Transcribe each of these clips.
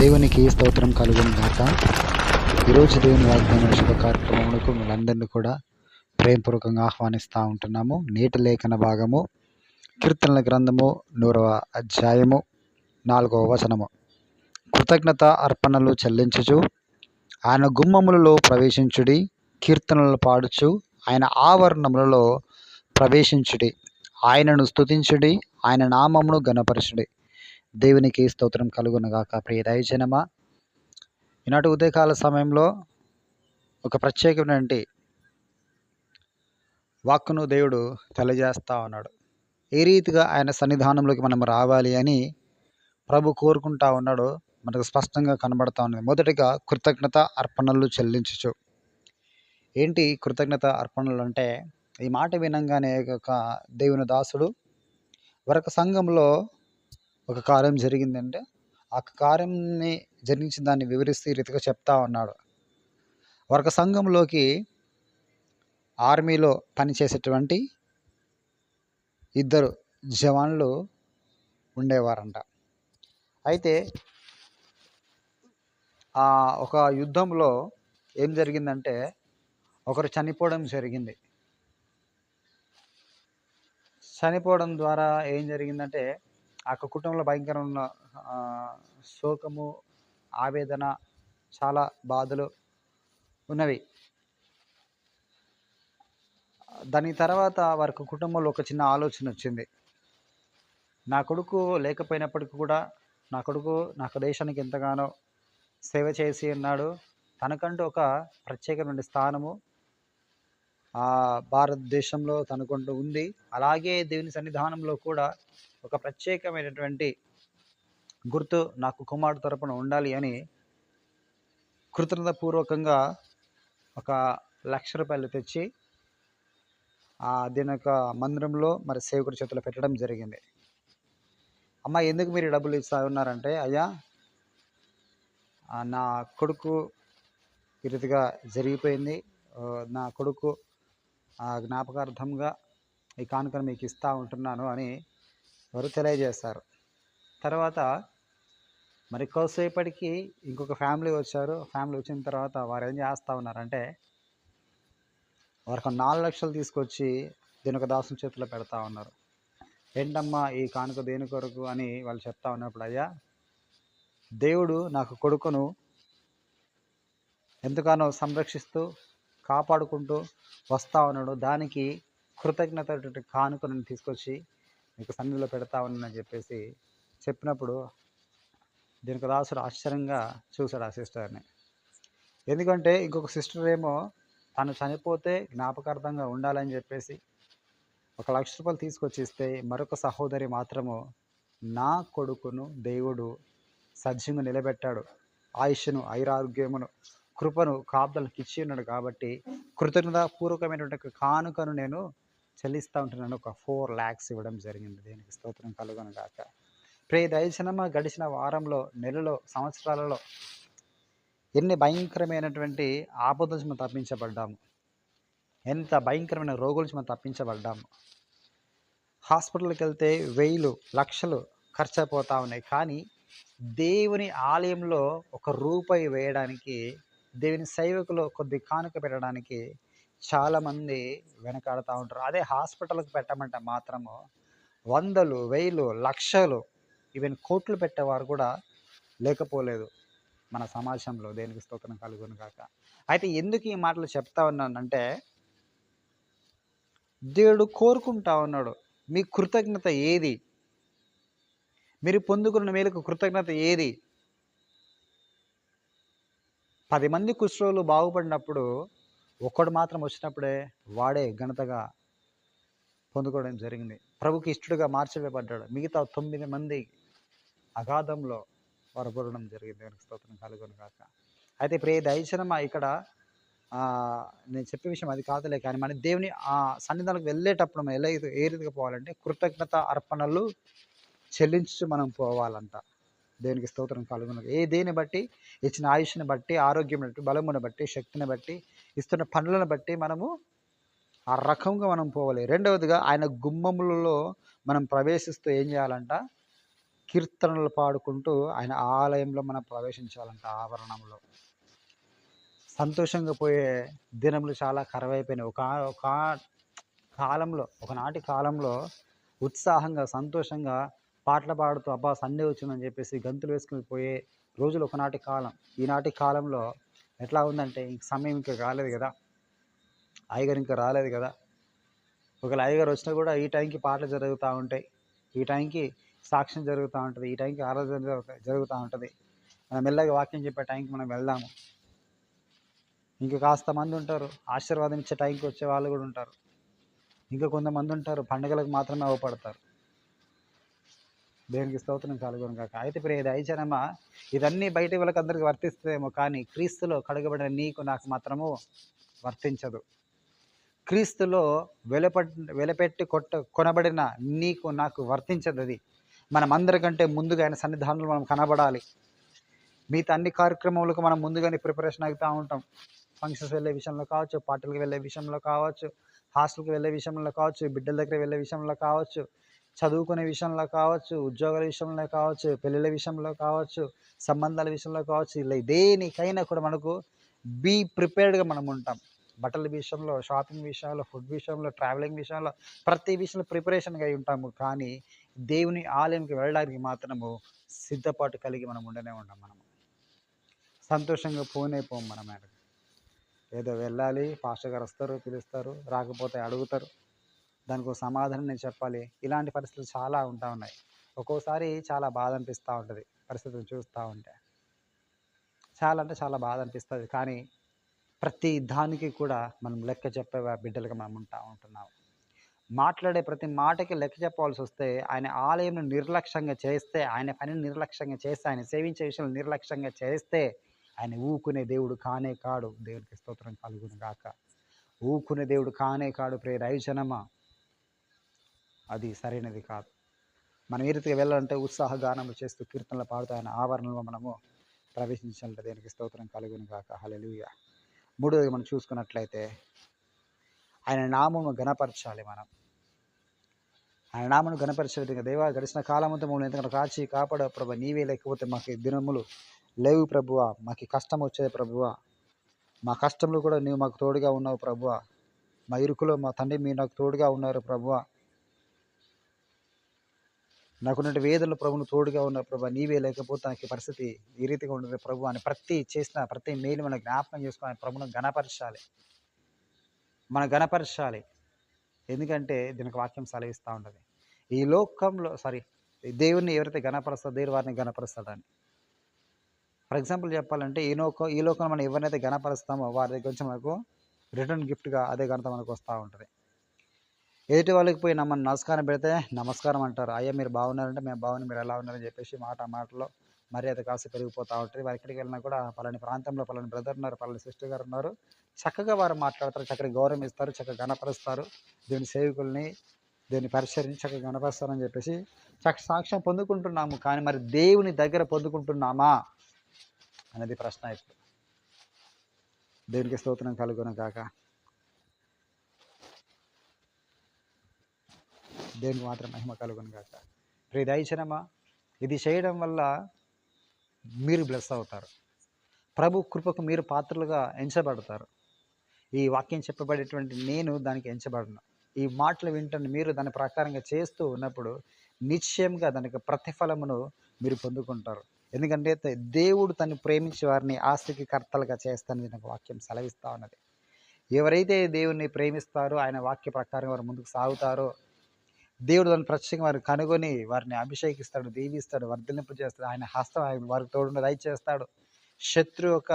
దేవునికి స్తోత్రం కలుగును గాక. ఈరోజు దేవుని వాగ్దాన శుభ కార్యక్రమములకు మిమ్మల్ని కూడా ప్రేమపూర్వకంగా ఆహ్వానిస్తూ ఉంటున్నాము. నేటి లేఖన భాగము కీర్తనల గ్రంథము నూరవ అధ్యాయము నాలుగవ వచనము. కృతజ్ఞత అర్పణలు చెల్లించుచు ఆయన గుమ్మములలో ప్రవేశించుడి కీర్తనలు పాడుచు ఆయన ఆవరణములలో ప్రవేశించుడి. ఆయనను స్తుతించుడి ఆయన నామమును గణపరచుడి దేవునికి స్తోత్రం కలుగునగాక ప్రియ దయజనమా ఈనాటి ఉదయకాల సమయంలో ఒక ప్రత్యేకమైనటువంటి వాక్కును దేవుడు తెలియజేస్తా ఉన్నాడు. ఏ రీతిగా ఆయన సన్నిధానంలోకి మనం రావాలి అని ప్రభు కోరుకుంటా ఉన్నాడు మనకు స్పష్టంగా కనబడతా ఉన్నది. మొదటిగా కృతజ్ఞత అర్పణలు చెల్లించచ్చు ఏంటి కృతజ్ఞత అర్పణలు అంటే ఈ మాట వినంగానే ఒక దేవుని దాసుడు వరక సంఘంలో ఒక కార్యం జరిగిందంటే ఆ కార్యంని జరిగించిన దాన్ని వివరిస్తూ ఈ రీతిగా చెప్తా ఉన్నాడు. వర్గ సంఘంలోకి ఆర్మీలో పనిచేసేటువంటి ఇద్దరు జవాన్లు ఉండేవారంట. అయితే ఆ ఒక యుద్ధంలో ఏం జరిగిందంటే ఒకరు చనిపోవడం జరిగింది. చనిపోవడం ద్వారా ఏం జరిగిందంటే ఆ కుటుంబంలో భయంకరమైన శోకము ఆవేదన చాలా బాధలు ఉన్నవి. దాని తర్వాత వారికి కుటుంబంలో ఒక చిన్న ఆలోచన వచ్చింది. నా కొడుకు లేకపోయినప్పటికీ కూడా నా కొడుకు నాకు దేశానికి ఎంతగానో సేవ చేసి ఉన్నాడు. తనకంటూ ఒక ప్రత్యేకమైన స్థానము భారతదేశంలో తనకుంటూ ఉంది. అలాగే దేవుని సన్నిధానంలో కూడా ఒక ప్రత్యేకమైనటువంటి గుర్తు నాకు కుమారుడు తరపున ఉండాలి అని కృతజ్ఞతాపూర్వకంగా ఒక లక్ష రూపాయలు తెచ్చి ఆ దీని యొక్క మందిరంలో మరి సేవకుడి చేతిలో పెట్టడం జరిగింది. అమ్మ ఎందుకు మీరు డబ్బులు ఇస్తా ఉన్నారంటే అయ్యా నా కొడుకు ఈ రీతిగా జరిగిపోయింది. నా కొడుకు ఆ జ్ఞాపకార్థంగా ఈ కానుకను మీకు ఇస్తూ ఉంటున్నాను అని వారు తెలియజేస్తారు తర్వాత మరి కొద్దిసేపటికి ఇంకొక ఫ్యామిలీ వచ్చారు. ఫ్యామిలీ వచ్చిన తర్వాత వారు ఏం చేస్తూ ఉన్నారంటే వారికి నాలుగు లక్షలు తీసుకొచ్చి దీని దాసుని చేతిలో పెడతా ఉన్నారు. ఏంటమ్మా ఈ కానుక దేని కొరకు? అని వాళ్ళు చెప్తా ఉన్నప్పుడు అయ్యా దేవుడు నాకు కొడుకును ఎంతగానో సంరక్షిస్తూ కాపాడుకుంటూ వస్తా ఉన్నాడు. దానికి కృతజ్ఞత కానుకను తీసుకొచ్చి మీకు సన్నిధిలో పెడతా ఉన్నానని చెప్పేసి చెప్పినప్పుడు దీనికి దాసుడు ఆశ్చర్యంగా చూశాడు ఆ సిస్టర్ని. ఎందుకంటే ఇంకొక సిస్టర్ ఏమో తను చనిపోతే జ్ఞాపకార్థంగా ఉండాలని చెప్పేసి ఒక లక్ష రూపాయలు తీసుకొచ్చి ఇస్తే మరొక సహోదరి మాత్రము నా కొడుకును దేవుడు సజ్జంగా నిలబెట్టాడు. ఆయుష్ను ఐరారోగ్యమును కృపను కాపుదలకు ఇచ్చి ఉన్నాడు కాబట్టి కృతజ్ఞతాపూర్వకమైనటువంటి కానుకను నేను చెల్లిస్తూ ఉంటున్నాను. ఒక ఫోర్ ల్యాక్స్ ఇవ్వడం జరిగింది. దీనికి స్తోత్రం కలుగును గాక ప్రే దయచనమ గడిచిన వారంలో నెలలో సంవత్సరాలలో ఎన్ని భయంకరమైనటువంటి ఆపద నుంచి మనం తప్పించబడ్డాము. ఎంత భయంకరమైన రోగుల నుంచి మనం తప్పించబడ్డాము. హాస్పిటల్కి వెళ్తే వెయ్యిలు లక్షలు ఖర్చు అయిపోతా ఉన్నాయి. కానీ దేవుని ఆలయంలో ఒక రూపాయి వేయడానికి దేవుని సేవకులు కొద్ది కానుక పెట్టడానికి చాలామంది వెనకాడుతూ ఉంటారు. అదే హాస్పిటల్కి పెట్టమంటే మాత్రము వందలు వేలు లక్షలు ఈవెన్ కోట్లు పెట్టేవారు కూడా లేకపోలేదు మన సమాజంలో. దేనికి స్తోత్రం కలుగును కాక అయితే ఎందుకు ఈ మాటలు చెప్తా ఉన్నానంటే దేవుడు కోరుకుంటా ఉన్నాడు మీ కృతజ్ఞత ఏది? మీరు పొందుకున్న మేలకు కృతజ్ఞత ఏది? పది మంది కుష్ఠరోగులు బాగుపడినప్పుడు ఒక్కడు మాత్రం వచ్చినప్పుడే వాడే ఘనతగా పొందుకోవడం జరిగింది. ప్రభుకి ఇష్టడుగా మార్చివేయబడ్డాడు. మిగతా తొమ్మిది మంది అగాధంలో వారు పొరడం జరిగింది. దేవునికి స్తోత్రం కలుగును కాక అయితే ప్రియ దయచనమా ఇక్కడ నేను చెప్పే విషయం అది కాదులే కానీ మన దేవుని ఆ సన్నిధానికి వెళ్ళేటప్పుడు మనం ఎలా ఏ రీతిగా పోవాలంటే కృతజ్ఞత అర్పణలు చెల్లించు మనం పోవాలంట. దేవునికి స్తోత్రం కలుగును ఏ దేని బట్టి? ఇచ్చిన ఆయుష్ని బట్టి ఆరోగ్యం బట్టి బలమును బట్టి శక్తిని బట్టి ఇస్తున్న పనులను బట్టి మనము ఆ రకంగా మనం పోవాలి. రెండవదిగా ఆయన గుమ్మములలో మనం ప్రవేశిస్తూ ఏం చేయాలంట? కీర్తనలు పాడుకుంటూ ఆయన ఆలయంలో మనం ప్రవేశించాలంట ఆవరణంలో. సంతోషంగా పోయే దినములు చాలా కరువైపోయినాయి. ఒక ఒక కాలంలో ఒకనాటి కాలంలో ఉత్సాహంగా సంతోషంగా పాటలు పాడుతూ అబ్బా సండే వచ్చిందని చెప్పేసి గంతులు వేసుకుని పోయే రోజులు ఒకనాటి కాలం. ఈనాటి కాలంలో ఎట్లా ఉందంటే ఇంక సమయం ఇంకా కాలేదు కదా. ఐగర్ ఇంకా రాలేదు కదా. ఒకవేళ ఐగర్ వచ్చినా కూడా ఈ టైంకి పాటలు జరుగుతూ ఉంటాయి. ఈ టైంకి సాక్ష్యం జరుగుతూ ఉంటుంది. ఈ టైంకి ఆరాధన జరుగుతూ ఉంటుంది. మనం మెల్లగా వాక్యం చెప్పే టైంకి మనం వెళ్దాము. ఇంకా కాస్త మంది ఉంటారు. ఆశీర్వాదం ఇచ్చే టైంకి వచ్చే వాళ్ళు కూడా ఉంటారు. ఇంకా కొంతమంది ఉంటారు. పండుగలకు మాత్రమే అవపడతారు దేవునికి స్తోత్రం కలుగును కాక అయితే ప్రియ దయచనమ్మ ఇదన్నీ బయట వాళ్ళకందరికీ వర్తిస్తుందేమో కానీ క్రీస్తులో కడగబడిన నీకు నాకు మాత్రము వర్తించదు. క్రీస్తులో వెలపట్ వెలపెట్టి కొట్ట కొనబడిన నీకు నాకు వర్తించదు అది. మనం అందరికంటే ముందుగా ఆయన సన్నిధానంలో మనం కనబడాలి. మిగతా అన్ని కార్యక్రమాలకు మనం ముందుగానే ప్రిపరేషన్ అవుతూ ఉంటాం. ఫంక్షన్స్ వెళ్ళే విషయంలో కావచ్చు పార్టీలకు వెళ్ళే విషయంలో కావచ్చు హాస్టల్కి వెళ్ళే విషయంలో కావచ్చు బిడ్డల దగ్గర వెళ్ళే విషయంలో కావచ్చు చదువుకునే విషయంలో కావచ్చు ఉద్యోగాల విషయంలో కావచ్చు పెళ్ళిళ్ళ విషయంలో కావచ్చు సంబంధాల విషయంలో కావచ్చు ఇలా దేనికైనా కూడా మనకు బీ ప్రిపేర్డ్గా మనం ఉంటాం. బట్టల విషయంలో షాపింగ్ విషయంలో ఫుడ్ విషయంలో ట్రావెలింగ్ విషయంలో ప్రతి విషయంలో ప్రిపరేషన్గా అయి ఉంటాము. కానీ దేవుని ఆలయంకి వెళ్ళడానికి మాత్రము సిద్ధపాటు కలిగి మనం ఉండనే ఉంటాం మనము సంతోషంగా పోనే పోం మనం ఏదో వెళ్ళాలి పాస్టర్ గారు వస్తారు పిలుస్తారు రాకపోతే అడుగుతారు. దానికి సమాధానం నేను చెప్పాలి. ఇలాంటి పరిస్థితులు చాలా ఉంటా ఉన్నాయి. ఒక్కోసారి చాలా బాధ అనిపిస్తూ ఉంటుంది పరిస్థితులు చూస్తూ ఉంటే. చాలా అంటే చాలా బాధ అనిపిస్తుంది కానీ ప్రతి దానికి కూడా మనం లెక్క చెప్పే బిడ్డలుగా మనం ఉంటా ఉంటున్నాం. మాట్లాడే ప్రతి మాటకి లెక్క చెప్పవలసి వస్తే ఆయన ఆలయంను నిర్లక్ష్యంగా చేస్తే ఆయన పనిని నిర్లక్ష్యంగా చేస్తే ఆయన సేవించే విషయంలో నిర్లక్ష్యంగా చేస్తే ఆయన ఊకునే దేవుడు కానే కాడు. దేవుడికి స్తోత్రం కలుగును గాక. ఊకునే దేవుడు కానే కాడు ప్రే రైజనమా అది సరైనది కాదు. మనం ఏ రీతిగా వెళ్ళాలంటే ఉత్సాహగానములు చేస్తూ కీర్తనలు పాడుతూ ఆయన ఆవరణలో మనము ప్రవేశించాలంటే దేనికి స్తోత్రం కలుగును కాక హలలుయ మూడోది మనం చూసుకున్నట్లయితే ఆయన నామము గణపరచాలి మనం. ఆయన నామను గణపరిచే విధంగా దేవా గడిచిన కాలమంతా మమ్మల్ని ఎందుకంటే కాచి కాపాడ ప్రభు. నీవే లేకపోతే మాకు దినములు లేవు ప్రభువ. మాకు కష్టం వచ్చేది ప్రభువ. మా కష్టంలో కూడా నీవు మాకు తోడుగా ఉన్నావు ప్రభువ. మా ఇరుకులో మా తండ్రి మీరు నాకు తోడుగా ఉన్నారు ప్రభువా. నాకున్నటువంటి వేదనలు ప్రభును తోడుగా ఉన్న ప్రభు నీవే లేకపోతే నాకు ఈ పరిస్థితి ఈ రీతిగా ఉండదు ప్రభు అని ప్రతి చేసిన ప్రతి మేలు మనం జ్ఞాపకం చేసుకొని ప్రభును గణపరచాలి మనం గణపరచాలి ఎందుకంటే దీనికి వాక్యం సెలవిస్తూ ఉంటుంది. ఈ లోకంలో సారీ దేవుణ్ణి ఎవరైతే గణపరుస్తారో దేవుడు వారిని గణపరుస్తాడని ఫర్ ఎగ్జాంపుల్ చెప్పాలంటే ఈ లోకం ఈ లోకంలో మనం ఎవరినైతే గణపరుస్తామో వారి దగ్గర నుంచి మనకు రిటర్న్ గిఫ్ట్గా అదే గణత మనకు వస్తూ ఉంటుంది. ఎదుటి వాళ్ళకి పోయి నమ్మని నమస్కారం పెడితే నమస్కారం అంటారు. అయ్యా మీరు బాగున్నారంటే మేము బాగున్నాం మీరు ఎలా ఉన్నారని చెప్పేసి మాట మాటలో మర్యాద కాస్త పెరిగిపోతూ ఉంటుంది. వారి ఎక్కడికి వెళ్ళినా కూడా పలాని ప్రాంతంలో పలాని బ్రదర్ ఉన్నారు పలాని సిస్టర్ గారు ఉన్నారు. చక్కగా వారు మాట్లాడతారు చక్కగా గౌరవం ఇస్తారు చక్కగా గణపరుస్తారు. దేవుని సేవకుల్ని దేవుని పరిశీలించి చక్కగా గణపరుస్తారని చెప్పేసి చక్క సాక్ష్యం పొందుకుంటున్నాము. కానీ మరి దేవుని దగ్గర పొందుకుంటున్నామా అనేది ప్రశ్న ఇప్పుడు. దేవునికి స్తోత్రం కలుగును కాక. దేవునికి మాత్రం మహిమ కలుగును కాక ప్రియ దయచనమా ఇది చేయడం వల్ల మీరు బ్లెస్ అవుతారు. ప్రభు కృపకు మీరు పాత్రలుగా ఎంచబడతారు. ఈ వాక్యం చెప్పబడేటువంటి నేను దానికి ఎంచబడను. ఈ మాటలు వింటని మీరు దాని ప్రకారంగా చేస్తూ ఉన్నప్పుడు నిశ్చయంగా దానికి ప్రతిఫలమును మీరు పొందుకుంటారు. ఎందుకంటే దేవుడు తను ప్రేమించే వారిని ఆస్తికి కర్తలుగా చేస్తానని నాకు వాక్యం సెలవిస్తూ ఉన్నది. ఎవరైతే దేవుణ్ణి ప్రేమిస్తారో ఆయన వాక్య ప్రకారం వారు ముందుకు సాగుతారో దేవుడు దాన్ని ప్రత్యేకంగా వారిని కనుగొని వారిని అభిషేకిస్తాడు దీవిస్తాడు వర్ధలింపు చేస్తాడు. ఆయన హస్తం ఆయన వారికి తోడుండి దయ చేస్తాడు. శత్రు యొక్క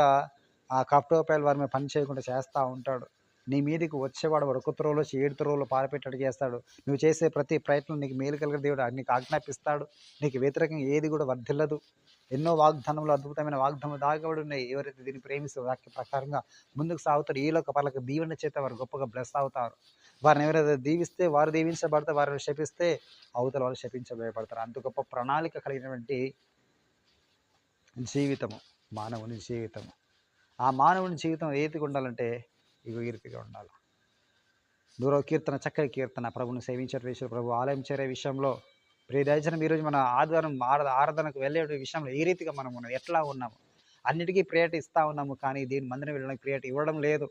ఆ కప్టోపాయలు వారి మీద పని చేయకుండా చేస్తూ ఉంటాడు. నీ మీదకి వచ్చేవాడు వాడు ఒక త్రోలో ఏడు త్రోలో పారిపెట్టడు చేస్తాడు. నువ్వు చేసే ప్రతి ప్రయత్నం నీకు మేలు కలిగిన దేవుడు నీకు ఆజ్ఞాపిస్తాడు. నీకు వ్యతిరేకంగా ఏది కూడా వర్ధిల్లదు. ఎన్నో వాగ్దానములు అద్భుతమైన వాగ్దానం దాగబడి ఉన్నాయి ఎవరైతే దీన్ని ప్రేమిస్తే వాక్య ప్రకారంగా ముందుకు సాగుతారు. ఈ లోక పలక దీవెన చేత వారు గొప్పగా బ్లెస్ అవుతారు. వారిని ఎవరైతే దీవిస్తే వారు దీవించబడితే వారిని శపిస్తే అవతల వాళ్ళు శపించబడతారు అంత గొప్ప ప్రణాళిక కలిగినటువంటి జీవితము మానవుని జీవితము. ఆ మానవుని జీవితం ఏ రీతిగా ఉండాలంటే ఇగో ఈ రీతిగా ఉండాలి. దూర కీర్తన చక్కని కీర్తన. ప్రభుని సేవించే విషయంలో ప్రభు ఆలయం చేరే విషయంలో ప్రియ దయచనం ఈరోజు మన ఆదివారం ఆరద ఆరాధనకు వెళ్ళే విషయంలో ఏ రీతిగా మనం ఉన్నాం. ఎట్లా ఉన్నాము? అన్నిటికీ ప్రియారిటీ ఇస్తూ ఉన్నాము కానీ దీని మందిని వెళ్ళడానికి ప్రియారిటీ ఇవ్వడం లేదు.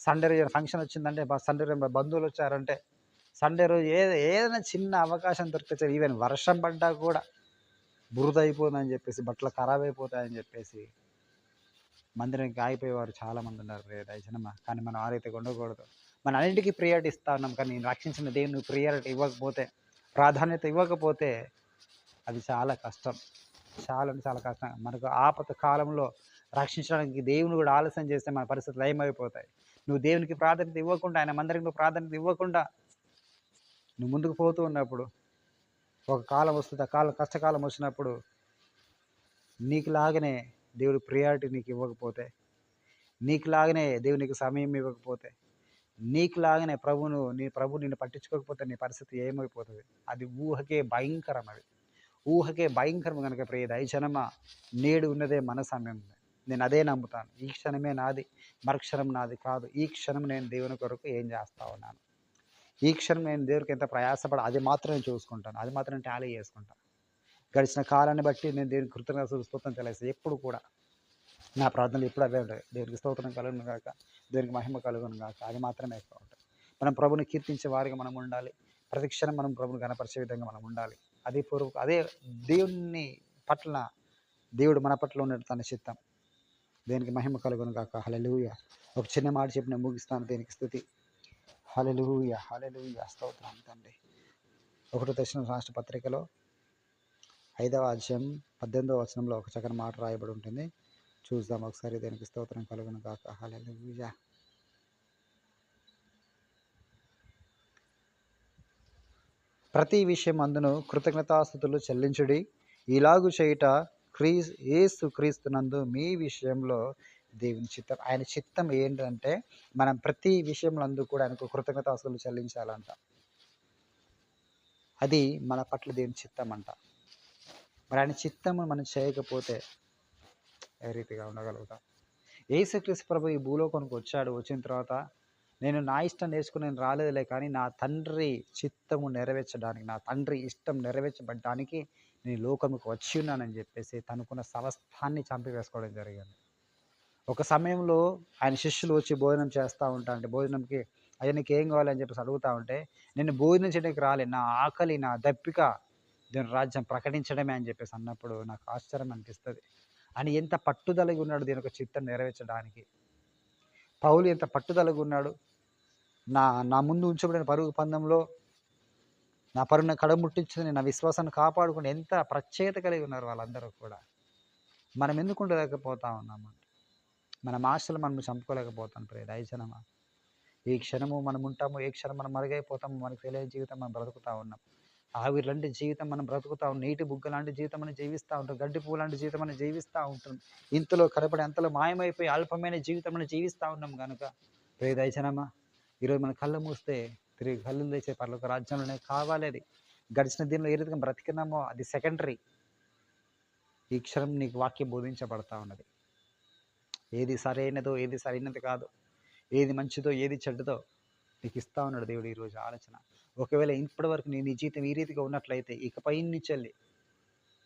సండే రోజు ఫంక్షన్ వచ్చిందంటే సండే రోజు బంధువులు వచ్చారంటే సండే రోజు ఏ ఏదైనా చిన్న అవకాశం దొరికితే ఈవెన్ వర్షం పడ్డా కూడా బురద అయిపోతుందని చెప్పేసి బట్టలు ఖరాబ్ అయిపోతాయని చెప్పేసి మందిరానికి ఆగిపోయేవారు చాలామంది ఉన్నారు ప్రియ దయచనమ్మ కానీ మనం ఆ రీతిగా ఉండకూడదు. మన అన్నింటికీ ప్రియారిటీ ఇస్తా ఉన్నాం కానీ నేను రక్షించిన దేవుని ప్రియారిటీ ఇవ్వకపోతే ప్రాధాన్యత ఇవ్వకపోతే అది చాలా కష్టం. చాలా అంటే చాలా కష్టం. మనకు ఆపత కాలంలో రక్షించడానికి దేవుని కూడా ఆలస్యం చేస్తే మన పరిస్థితులు ఏమైపోతాయి నువ్వు దేవునికి ప్రాధాన్యత ఇవ్వకుండా ఆయన మందిరికి ప్రాధాన్యత ఇవ్వకుండా నువ్వు ముందుకు పోతూ ఉన్నప్పుడు ఒక కాలం వస్తుంది ఆ కాలం కష్టకాలం వచ్చినప్పుడు నీకు లాగనే దేవుడు ప్రియారిటీ నీకు ఇవ్వకపోతే నీకు లాగానే దేవునికి సమయం ఇవ్వకపోతే నీకు లాగానే ప్రభును నీ ప్రభు నిన్ను పట్టించుకోకపోతే నీ పరిస్థితి ఏమైపోతుంది? అది ఊహకే భయంకరం అది. ఊహకే భయంకరం కనుక ప్రియ దయజనమ నేడు ఉన్నదే మన సమయం. నేను అదే నమ్ముతాను. ఈ క్షణమే నాది మరుక్షణం నాది కాదు. ఈ క్షణం నేను దేవుని కొరకు ఏం చేస్తా ఉన్నాను? ఈ క్షణం నేను దేవునికి ఎంత ప్రయాసపడ అది మాత్రమే చూసుకుంటాను. అది మాత్రం టాలీ చేసుకుంటాను గడిచిన కాలాన్ని బట్టి నేను దేవునికి కృతజ్ఞత చూసుకుంటాను తెలియదు ఎప్పుడు కూడా నా ప్రార్థనలు ఎప్పుడు అవే ఉంటాయి. దేవునికి స్తోత్రం కలుగును గాక. దేవునికి మహిమ కలుగును గాక. అది మాత్రమే ఎక్కువ ఉంటాయి. మనం ప్రభుని కీర్తించే వారిగా మనం ఉండాలి. ప్రతిక్షణం మనం ప్రభుని కనపరిచే విధంగా మనం ఉండాలి. అదే పూర్వ అదే దేవుని పట్ల దేవుడు మన పట్ల ఉన్నట్టు తన చిత్తం. దేనికి మహిమ కలుగును కాక హలలుయ ఒక చిన్న మాట చెప్పి నేను ముగిస్తాను దేనికి స్థుతి. హలలుయ హలలుయ స్తోత్రం తండ్రి. ఒకటో దర్శనం రాష్ట్ర పత్రికలో ఐదవ అధ్యాయం పద్దెనిమిదవ వచనంలో ఒక చక్కని మాట రాయబడి ఉంటుంది. చూద్దాం ఒకసారి దానికి స్తోత్రం కలుగును కాక హల్లెలూయ. ప్రతి విషయం అందును కృతజ్ఞతాస్థుతులు చెల్లించుడి. ఇలాగు చేయుట క్రీ ఏసు క్రీస్తునందు మీ విషయంలో దేవుని చిత్తం ఆయన చిత్తం ఏంటంటే మనం ప్రతి విషయంలో అందు కూడా ఆయనకు కృతజ్ఞతాస్తులు చెల్లించాలంట. అది మన పట్ల దేవుని చిత్తం అంట. మరి ఆయన చిత్తము మనం చేయకపోతే ఏ రీతిగా ఉండగలుగుతాం? ఏసుక్రీస్తు ప్రభు ఈ భూలోకానికి వచ్చాడు వచ్చిన తర్వాత నేను నా ఇష్టం నేర్చుకుని నేను రాలేదులే కానీ నా తండ్రి చిత్తము నెరవేర్చడానికి నా తండ్రి ఇష్టం నెరవేర్చబడడానికి నేను లోకముకు వచ్చి ఉన్నానని చెప్పేసి తనుకున్న సమస్తాన్ని చంపివేసుకోవడం జరిగింది. ఒక సమయంలో ఆయన శిష్యులు వచ్చి భోజనం చేస్తూ ఉంటా అంటే భోజనంకి అయ్యా నీకు ఏం కావాలని చెప్పేసి అడుగుతా ఉంటే నేను భోజనం చేయడానికి రాలే నా ఆకలి నా దప్పిక దీని రాజ్యం ప్రకటించడమే అని చెప్పేసి అన్నప్పుడు నాకు ఆశ్చర్యం అనిపిస్తుంది. అని ఎంత పట్టుదలగా ఉన్నాడు దీని ఒక చిత్తం నెరవేర్చడానికి. పౌలు ఎంత పట్టుదలగా ఉన్నాడు. నా నా ముందు ఉంచబడిన పరుగు పందంలో నా పరుగున కడముట్టించుకుని నా విశ్వాసాన్ని కాపాడుకుని ఎంత ప్రత్యేకత కలిగి ఉన్నారు వాళ్ళందరూ కూడా. మనం ఎందుకు ఉండలేకపోతా ఉన్నామంట మన ఆశలు మనం చంపుకోలేకపోతాం ప్రియ దయచనమా ఈ క్షణము మనం ఉంటాము ఏ క్షణం మనం మరుగైపోతాము మనకు తెలియని జీవితం మనం బ్రతుకుతా ఉన్నాం. ఆవిరి లాంటి జీవితం మనం బ్రతుకుతాం నీటి బుగ్గ లాంటి జీవితం మనం జీవిస్తూ ఉంటాం. గడ్డి పువ్వు లాంటి జీవితం మనం జీవిస్తూ ఉంటాం. ఇంతలో కనపడి అంతలో మాయమైపోయి అల్పమైన జీవితం మనం జీవిస్తూ ఉన్నాం కనుక ప్రియ దయచనమా ఈరోజు మన కళ్ళు మూస్తే తిరిగి కళ్ళు తెచ్చే పర్లోక రాజ్యంలోనే కావాలి అది. గడిచిన దీనిలో ఏ రీతిగా బ్రతికినామో అది సెకండరీ. ఈ క్షణం నీకు వాక్యం బోధించబడతా ఉన్నది. ఏది సరైనదో ఏది సరైనది కాదు ఏది మంచిదో ఏది చెడ్డదో నీకు ఇస్తా ఉన్నాడు దేవుడు ఈరోజు ఆలోచన. ఒకవేళ ఇప్పటి వరకు నీ నీ జీతం ఈ రీతిగా ఉన్నట్లయితే ఇకపై నుంచి వెళ్ళి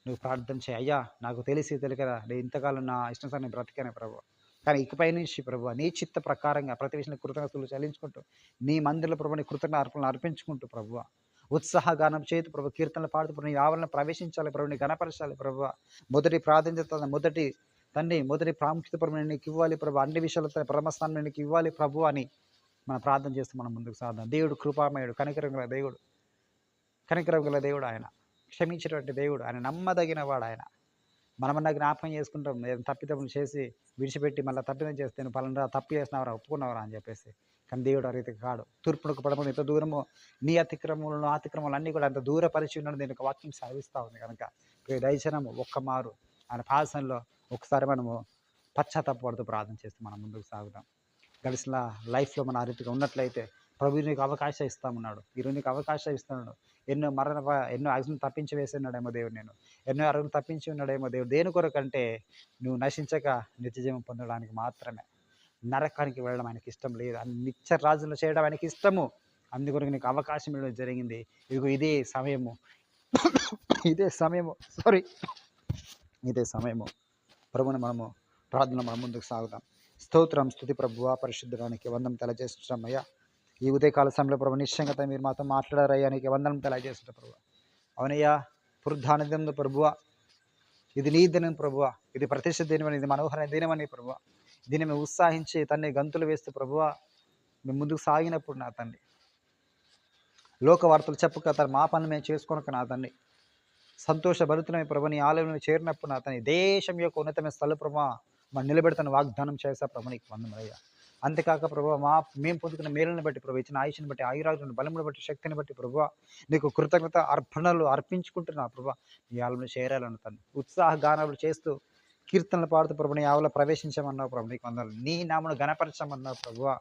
నువ్వు ప్రార్థన చేయి. అయ్యా నాకు తెలిసి తెలియదా నేను ఇంతకాలం నా ఇష్టం నేను బ్రతికాను ప్రభు. కానీ ఇకపై నుంచి ప్రభు నీ చిత్త ప్రకారంగా ప్రతి విషయంలో కృతజ్ఞతలు చెల్లించుకుంటూ నీ మందిరంలో ప్రభు నీ కృతజ్ఞ అర్పణలు అర్పించుకుంటూ ప్రభు ఉత్సాహగానం చేతు ప్రభు కీర్తనలు పాడుతూ నీ ఆవరణ ప్రవేశించాలి ప్రభు నీ గణపరచాలి ప్రభు. మొదటి ప్రాధాన్యత మొదటి తండ్రి మొదటి ప్రాముఖ్యత ప్రభు నేను నీకు ఇవ్వాలి ప్రభు. అన్ని విషయాలతో పరమస్థానం నేను నీకు ఇవ్వాలి ప్రభు అని మనం ప్రార్థన చేస్తూ మనం ముందుకు సాధం దేవుడు కృపామయుడు కనికరం గల దేవుడు కనికరం గల దేవుడు ఆయన క్షమించేటువంటి దేవుడు ఆయన నమ్మదగిన వాడు ఆయన. మనమన్నా జ్ఞాపకం చేసుకుంటాం. ఏదైనా తప్పిదప్పులు చేసి విడిచిపెట్టి మళ్ళీ తప్పిదం చేస్తే నువ్వు పలానా తప్పు చేసినవరా ఒప్పుకున్నవరా అని చెప్పేసి. కానీ దేవుడు ఆ రీతికి కాడు. తూర్పునకు పడము ఎంత దూరము నీ అతిక్రమములను అతిక్రమాలు అన్నీ కూడా అంత దూరపరిచి ఉన్నాడు దీనికి ఒక వాక్యం సాధిస్తూ ఉంది కనుక. దయచనము ఒక్క మారు. ఆయన పాసనలో ఒకసారి మనము పశ్చాత్తాపడుతూ ప్రార్థన చేస్తూ మనం ముందుకు సాగుదాం. గడిచిన లైఫ్లో మన ఆ రీతిగా ఉన్నట్లయితే ప్రభు నీకు అవకాశం ఇస్తామన్నాడు. ఈరోజు నీకు అవకాశం ఇస్తున్నాడు. ఎన్నో మరణ ఎన్నో అగ్ని తప్పించి వేసేనాడేమో దేవుడు నేను ఎన్నో అరుగులు తప్పించి ఉన్నాడేమో దేవుడు. దేని కొరకంటే నువ్వు నశించక నిత్యజీవం పొందడానికి మాత్రమే. నరకానికి వెళ్ళడం ఆయనకి ఇష్టం లేదు. అని నిత్య రాజులు చేయడం ఆయనకి ఇష్టము. అందుకొరకు నీకు అవకాశం ఇవ్వడం జరిగింది. ఇదిగో ఇదే సమయము. ఇదే సమయము. సారీ ఇదే సమయము. ప్రభుని మనము ప్రార్థన మనం ముందుకు సాగుదాం. స్తోత్రం స్థుతి ప్రభువ పరిశుద్ధడానికి వందం తెలియజేస్తున్నాం అయ్యా ఈ ఉదయకాల సమయంలో ప్రభు నిశ్చయంగా మీరు మాతో మాట్లాడారయ్యా నీకు వందనం తెలియజేస్తుంటాం ప్రభు అవునయ్యా పురుద్ధానందం ప్రభువ ఇది నీ దినం ప్రభువ ఇది ప్రతిష్ఠ దినమని ఇది మనోహర దినమని ప్రభువ. దీన్ని మేము ఉత్సాహించి తన్ని గంతులు వేస్తూ ప్రభువ మేము ముందుకు సాగినప్పుడు నా తండ్రి లోక వార్తలు చెప్పక తన మా పనులు మేము చేసుకోనక నా తండ్రి సంతోషభరితమైన ప్రభు నీ ఆలయంలో చేరినప్పుడు నా తండ్రి దేశం యొక్క ఉన్నతమైన స్థల ప్రభా మరి నిలబెడతాను వాగ్దానం చేస్తా ప్రభు నీకు వందమయ్యా అంతేకాక ప్రభు మా మేము పొందుకున్న మేలుని బట్టి ప్రభు ఇచ్చిన ఆయుష్ని బట్టి ఆయురాజుని బలమును బట్టి శక్తిని బట్టి ప్రభు నీకు కృతజ్ఞత అర్పణలు అర్పించుకుంటున్నా ప్రభు. నీ ఆలయంలో చేరాలను తను ఉత్సాహ గానాలు చేస్తూ కీర్తనలు పాడుతూ ప్రభు నీ ఆవలో ప్రవేశించమన్నావు ప్రభు నీకు వందలు నీ నామను గణపరచమన్నావు ప్రభువా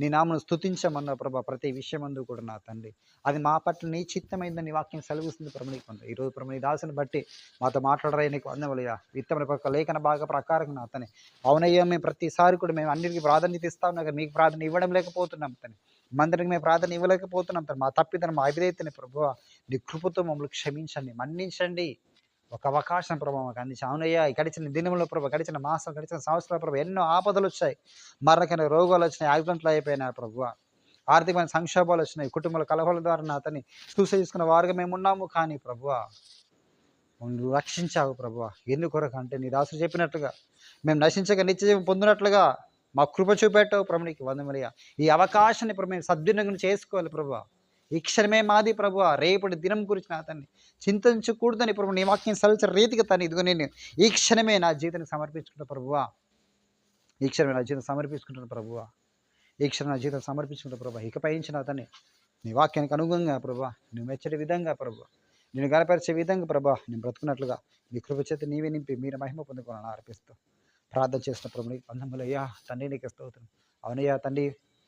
నీ నామను స్తుతించమన్నావు ప్రభా ప్రతి విషయమందు కూడా నా తండ్రి. అది మా పట్ల నీ చిత్తమైందని నీ వాక్యం సెలవుస్తుంది ప్రభు నీకు ఈ ఈరోజు ప్రభు నీ దాసుని బట్టి మాతో మాట్లాడరా నీకు అందవలయ్యా విత్తమైన పక్క లేఖన బాగా ప్రకారం నా అతని అవునయ్యా మేము ప్రతిసారి కూడా మేము అన్నిటికీ ప్రాధాన్యత ఇస్తాం కానీ మీకు ప్రాధాన్యత ఇవ్వడం లేకపోతున్నాం అతని మందరికి మేము ప్రార్థన ఇవ్వలేకపోతున్నాం తను మా తప్పిదనం మా అభిదైతని ప్రభు నీ కృపతో మమ్మల్ని క్షమించండి మన్నించండి. ఒక అవకాశం ప్రభావ మాకు అందించి అవునయ్యా గడిచిన దినంలో ప్రభు గడిచిన మాసం గడిచిన సంవత్సరాల ప్రభు ఎన్నో ఆపదలు వచ్చాయి. మరణకైన రోగాలు వచ్చినాయి ఆయుధంట్లు అయిపోయినాయి ప్రభు. ఆర్థికమైన సంక్షోభాలు వచ్చినాయి కుటుంబాల కలహల ద్వారా నా అతని చూస చేసుకున్న వారుగా మేము ఉన్నాము కానీ ప్రభువ నువ్వు రక్షించావు ప్రభువ ఎందుకొరకు అంటే నీ దాసులు చెప్పినట్లుగా మేము నశించక నిత్యజీవం పొందినట్లుగా మా కృప చూపెట్టావు ప్రభు నీకు వందమలియ ఈ అవకాశాన్ని ఇప్పుడు మేము సద్వినియోగం చేసుకోవాలి ప్రభు. ఈ క్షణమే మాది ప్రభు రేపటి దినం గురించి నా అతన్ని చింతించకూడదని ప్రభు నీ వాక్యం సలచ రీతిగా తను ఇదిగో నేను ఈ క్షణమే నా జీవితాన్ని సమర్పించుకుంటా ప్రభువా. ఈ క్షణమే నా జీవితం సమర్పించుకుంటాను ప్రభువా. ఈ క్షణం నా జీవితం సమర్పించుకుంటా ప్రభా ఇకపై నుంచి నా అతన్ని నీ వాక్యానికి అనుగుణంగా ప్రభా నువ్వు మెచ్చటి విధంగా ప్రభు నేను గనపరిచే విధంగా ప్రభా నేను బ్రతుకున్నట్లుగా నీ కృప చేత నీవే నింపి మీరు మహిమ పొందుకోవాలని అర్పిస్తూ ప్రార్థన చేసిన ప్రభు నీకు అందములయ్యా తండ్రి నీకు స్తోత్రం. అవునయ్యా తండ్రి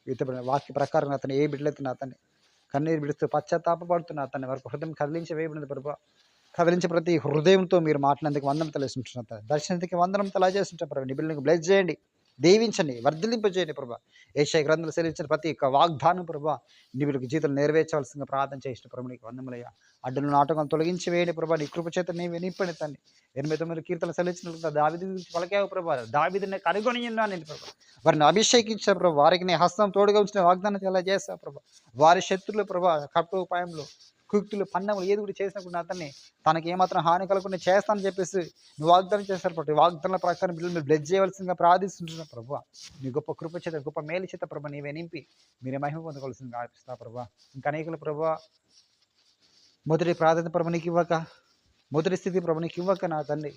యుద్ధ వాక్య ప్రకారం అతను ఏ బిడ్డలెత్తున అతన్ని కన్నీరు విడుస్తూ పశ్చాత్తాపడుతున్న అతని వరకు హృదయం కదిలించి వేయబడింది ప్రభు. కదిలించే ప్రతి హృదయంతో మీరు మాట్లాడేందుకు వందనం తెలిసింటున్నారు దర్శనానికి వందనం తెలియజేస్తుంటారు ప్రభు. నిబిల్ని బ్లెస్ చేయండి. దీవించండి వర్ధలింపజేయండి ప్రభా. ఏషయ గ్రంథాలు సెలవించిన ప్రతి ఒక్క వాగ్దానం ప్రభా నీ వీళ్ళకి జీవితం నెరవేర్చవలసిందిగా ప్రార్థన చేసిన ప్రభు నీకు వందములయ్యా. అడ్డులు నాటకం తొలగించి వేయండి ప్రభా నీ కృపచేత నీ నింపండి తండ్రి ఎనభై తొమ్మిది కీర్తన సెలవించిన దావిది గురించి పలకావు ప్రభా. దావిదిని కనుగొని ఉన్నాను ప్రభా. వారిని అభిషేకించిన ప్రభా వారికి నీ హస్తం తోడుగా ఉంచిన వాగ్దానం ఎలా చేస్తా ప్రభా. వారి శత్రులు ప్రభా కట్టు ఉపాయంలో కుక్తులు పన్నములు ఏది కూడా చేసినప్పుడు అతన్ని తనకి ఏమాత్రం హాని కలగకుండా చేస్తానని చెప్పేసి నువ్వు వాగ్దానం చేస్తారు ప్రభు. వాగ్దానం ప్రకారం బిడ్డలు మీరు బ్లెజ్ చేయవలసిందిగా ప్రార్థిస్తుంటున్నా ప్రభు. నీ గొప్ప కృప చేత గొప్ప మేలు చేత ప్రభు నీవే నింపి మీరే మహిమ పొందవలసిందిగా ఆపిస్తా ప్రభు. ఇంకా అనేకలు ప్రభు మొదటి ప్రాధాన్యత ప్రభు నీకు ఇవ్వక మొదటి స్థితి ప్రభు నీకు ఇవ్వక నా తండ్రి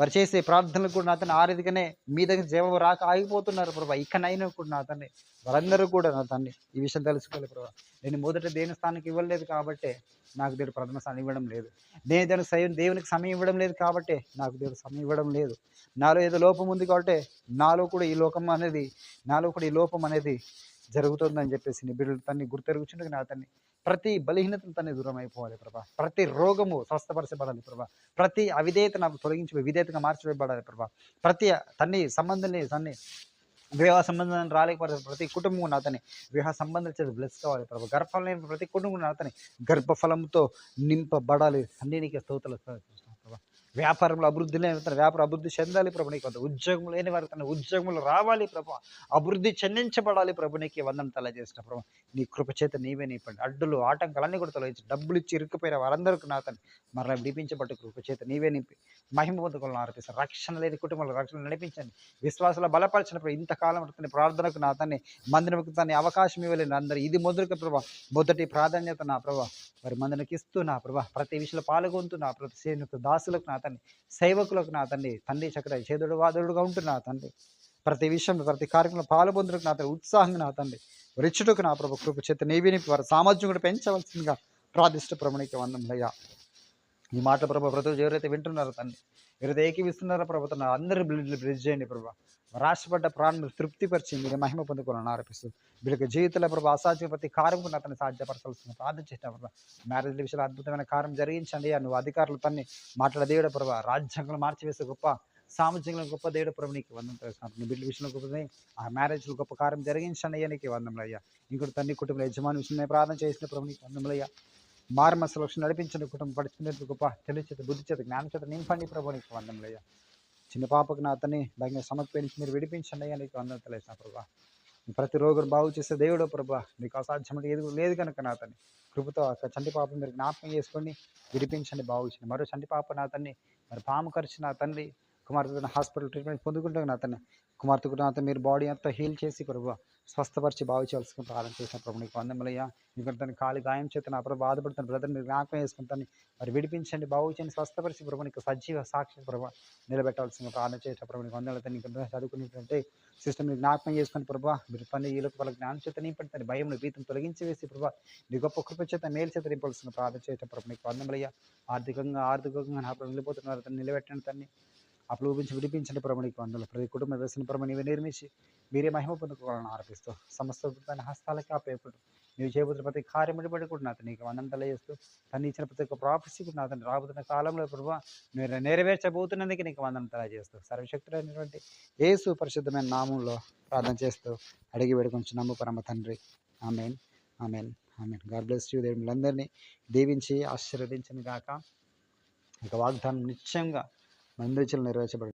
వారు చేసే ప్రార్థనలు కూడా నా తండ్రి ఆ రీతిగానే మీ దగ్గర జీవం రాక ఆగిపోతున్నారు ప్రభా. ఇకనైనా కూడా నా తన్ని వారందరూ కూడా నా తన్ని ఈ విషయం తెలుసుకోవాలి ప్రభా. నేను మొదట దేని స్థానానికి ఇవ్వలేదు కాబట్టి నాకు దేవుడు ప్రథమ స్థానం ఇవ్వడం లేదు. నేను దాని సై- దేవునికి సమయం ఇవ్వడం లేదు కాబట్టి నాకు దేవుడు సమయం ఇవ్వడం లేదు. నాలో ఏదో లోపం ఉంది కాబట్టి నాలో కూడా ఈ లోకం అనేది నాలో కూడా ఈ లోపం అనేది జరుగుతుందని చెప్పేసి నీ బిడ్డలు తన్ని గుర్తెరుగుచుండగా నా తన్ని ప్రతి బలహీనతను తనే దూరం అయిపోవాలి ప్రభా. ప్రతి రోగము స్వస్థపరచబడాలి ప్రభా. ప్రతి అవిధేయత నాకు తొలగించి విధేయతగా మార్చివేయబడాలి ప్రభా. ప్రతి తన్ని సంబంధాన్ని తన్ని వివాహ సంబంధాన్ని రాలేకపోతే ప్రతి కుటుంబం అతని వివాహ సంబంధం చేసి బ్లెస్ కావాలి ప్రభావ గర్భం లేని ప్రతి కుటుంబం అతని గర్భఫలంతో నింపబడాలి. అన్ని నీకు స్తోతలు వ్యాపారంలో అభివృద్ధి లేని తన వ్యాపారం అభివృద్ధి చెందాలి ప్రభు నీకు ఉద్యోగం లేని వారికి తన ఉద్యోగంలో రావాలి ప్రభు. అభివృద్ధి చెందించబడాలి ప్రభు నీకు వందన తల చేసిన ప్రభు. నీ కృపచేత నీవే నీపండి అడ్డులు ఆటంకాలన్నీ కూడా తొలగించి డబ్బులు ఇచ్చి ఇరుక్కుపోయిన వారందరికీ నా తను మరలా విడిపించబట్టు కృపచేత నీవే నింపి మహిమ పొందుకోవాలని ఆర్పిస్తాను రక్షణ లేని కుటుంబంలో రక్షణ నడిపించండి. విశ్వాసాలు బలపరిచినప్పుడు ఇంతకాలం అతని ప్రార్థనకు నా తన్ని మందిరకు తన అవకాశం ఇవ్వలేని అందరూ ఇది మొదటి ప్రభా. మొదటి ప్రాధాన్యత నా ప్రభా. వారి మందినికి ఇస్తూ నా ప్రభా. ప్రతి విషయంలో పాల్గొంటూ నా ప్రతి సేనుకు దాసులకు నా తండ్రి. సేవకులకు నా తండ్రి తండ్రి చక్ర చేదుడు వాదుడుగా ఉంటున్నా తండ్రి. ప్రతి విషయంలో ప్రతి కార్యక్రమంలో పాల్పొందుకు నా తండ్రి ఉత్సాహంగా నా తండ్రి. రిచుటకు నా ప్రభు కృప చేత నీవిని వారి సామర్థ్యం కూడా పెంచవలసిందిగా ప్రాదిష్ట ప్రభునికి వందములయ్యా ఈ మాట ప్రభు ప్రతి ఎవరైతే వింటున్నారో తండ్రి మీరు ఏకీవిస్తున్నారా ప్రభు తన అందరి బ్రిడ్జ్ చేయండి ప్రభు రాష్ట్రపడ్డ ప్రాణం తృప్తిపరిచి మీరు మహిమ పొందుకోవాలని ఆరోపిస్తుంది వీళ్ళకి జీవితంలో ప్రభు అసాధ్య ప్రతి కార్యం కూడా అతను సాధ్యపరచాల్సిన ప్రార్థన చేసిన ప్రభు మ్యారేజ్ విషయంలో అద్భుతమైన కార్యం జరిగించండి. నువ్వు అధికారులు తన్ని మాట్లాడే దేవుడు ప్రభు రాజ్యాంగం మార్చివేసే గొప్ప సామాజికంలో గొప్ప దేవుడు ప్రభు నీకు వందం నీ బిడ్డ విషయంలో గొప్పది ఆ మ్యారేజ్లో గొప్ప కార్యం జరిగించండి అయ్యా నీకు వందములయ్యా ఇంకోటి తన్ని కుటుంబ యజమాని విషయంలో ప్రార్థన చేసిన ప్రభు నీకు వందములయ్యా అయ్యా మారు లక్ష్యం నడిపించండి కుటుంబ పరిస్థితి గొప్ప తెలివి చేత బుద్ధి చేత జ్ఞానం చేత నింపండి ప్రభు నీకు వందములయ్యా. చిన్న పాపకు నా అతన్ని భయంగా సమర్పించి మీరు విడిపించండి అయ్యా నీకు వందన తెలిసిన ప్రభా. ప్రతి రోగును బాగు చేసే దేవుడు ప్రభా. నీకు అసాధ్యమైన ఏది లేదు కనుక నా అతన్ని. కృపతో ఆ చంటి పాప మీరు జ్ఞాపకం చేసుకొని విడిపించండి బాగు చేయండి. మరో చంటి పాప నా అతన్ని మరి పాము ఖర్చు నా తండ్రి కుమార్తె హాస్పిటల్ ట్రీట్మెంట్ పొందుకుంటాం నా అతన్ని కుమార్తె కూడా అతను మీరు బాడీ అంతా హీల్ చేసి ప్రభు స్వస్థపరిచి బాగు చేయాల్సిన ప్రారంభం చేసిన ప్రభు నీకు వందములయ్యా ఎందుకంటే తను కాలు గాయం చేత నా ప్రభు బాధపడుతున్న బ్రదర్ మీరు జ్ఞాపకం చేసుకుంటాను మరి విడిపించండి బాగు చేయండి స్వస్థపరిచి ప్రభు నీకు సజీవ సాక్షి ప్రభు నిలబెట్టాల్సిన ప్రార్థన చేసిన ప్రభు నీకు వందలతో నీకు చదువుకునేటువంటి సిస్టమ్ మీరు జ్ఞాపకం చేసుకుని ప్రభా మీరు పని ఈ వాళ్ళ జ్ఞానం చేత నింపండి. భయం భీతం తొలగించి వేసి ప్రభా నీ గొప్ప కృప చేత మేలు చేత నింపాల్సిన ప్రార్థన చేసిన ప్రభు నీకు వందములయ్యా ఆర్థికంగా ఆర్థికంగా నా ప్రభు వెళ్ళిపోతున్నారు తను నిలబెట్టండి తన్ని. అప్లూపించి విడిపించండి ప్రభు వందలు ప్రతి కుటుంబ వ్యవసాయ ప్రభు నీవే నిర్మించి మీరే మహిమ పొందుకోవాలని ఆరోపిస్తూ సమస్త తన హస్తాలకి ఆపేపుడు నీవు చేయబోతున్న ప్రతి కార్యం బట్టి కూడా నాతో నీకు వందం తెలియజేస్తూ తను ఇచ్చిన ప్రతి ఒక్క ప్రాఫెసీ కూడా నాతో రాబోతున్న కాలంలో ప్రభు మీరు నెరవేర్చబోతున్నందుకు నీకు వందన తెలియజేస్తూ సర్వశక్తులైనటువంటి యేసు పరిశుద్ధమైన నామంలో ప్రార్థన చేస్తూ అడిగి వేడుకొంచు నమ్ము పరమ తండ్రి. Amen amen amen. God bless you దేవుడు దీవించి ఆశీర్వదించను గాక. ఇక వాగ్దానం నిశ్చయంగా மந்திரிச்சல் நிறைவேற்றப்பட்டது